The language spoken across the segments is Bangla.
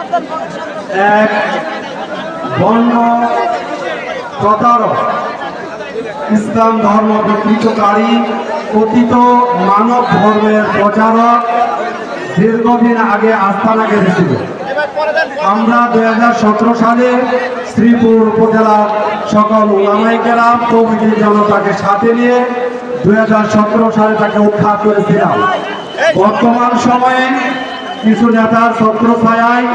এক, বন্য প্রতারক। ইসলাম ধর্ম বিকৃতকারী কথিত মানব ধর্মের প্রচারক দীর্ঘদিন আগে আস্থানা গেছিল আমরা দু হাজার সতেরো সালে শ্রীপুর উপজেলার সকল ওলামাই কেরাম তৌহিদি জনতাকে সাথে নিয়ে দুই হাজার সতেরো সালে তাকে উদ্ধার করেছিলাম। বর্তমান সময়ে কিছু নেতার ছত্র ছায়ায়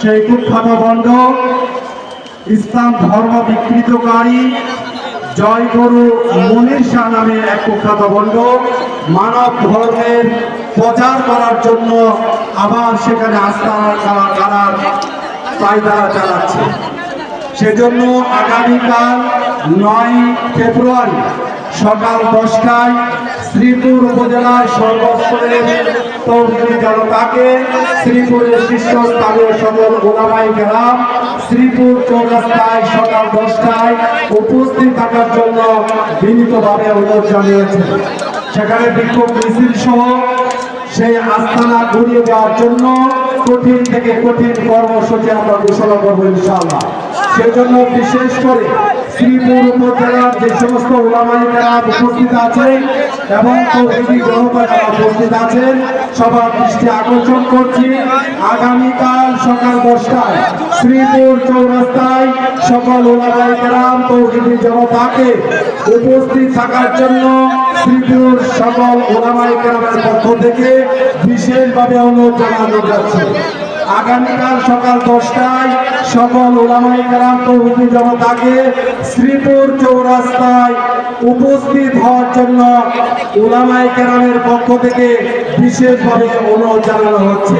সেই কুখ্যাত বন্ধ। ইসলাম ধর্ম বিকৃতকারী জয় গুরু মনির শাহ নামে এক কুখ্যাত বন্ধ। মানব ধর্মের প্রচার করার জন্য আবার সেখানে আস্থা করার পায়তারা চালাচ্ছে। সেজন্য আগামীকাল নয় ফেব্রুয়ারি সকাল দশটায় শ্রীপুর উপজেলার সর্বস্তরের তৌহিদি জনতাকে শ্রীপুরের শীর্ষস্থানীয় সকল ওলামাই গ্রাম শ্রীপুর চৌরাস্তায় সকাল দশটায় উপস্থিত থাকার জন্য বিনীতভাবে অনুরোধ জানিয়েছে। সেখানে বিক্ষোভ মিছিল সহ সেই আস্থানা ঘুরিয়ে দেওয়ার জন্য কঠিন থেকে কঠিন কর্মসূচি আমরা ঘোষণা করব ইনশাআল্লাহ। সেজন্য বিশেষ করে শ্রীপুর উপজেলার যে সমস্ত ওলামাইকেরা উপস্থিত আছেন এবং তৌহিদি যারা উপস্থিত আছেন, সবার দৃষ্টি আকর্ষণ করছি। আগামীকাল সকাল দশটায় শ্রীপুর চৌরাস্তায় সকল ওলামাইকেরাম তৌহিদি জনতাকে উপস্থিত থাকার জন্য শ্রীপুর সকল ওলামাইকেরামের পক্ষ থেকে বিশেষভাবে অনুরোধ জানানো যাচ্ছে। আগামীকাল সকাল দশটায় সকল ওলামাই কালাম তৌহিদি জনতাকে শ্রীপুর চৌরাস্তায় উপস্থিত হওয়ার জন্য ওলামাই কেরামের পক্ষ থেকে বিশেষভাবে অনুরোধ জানানো হচ্ছে।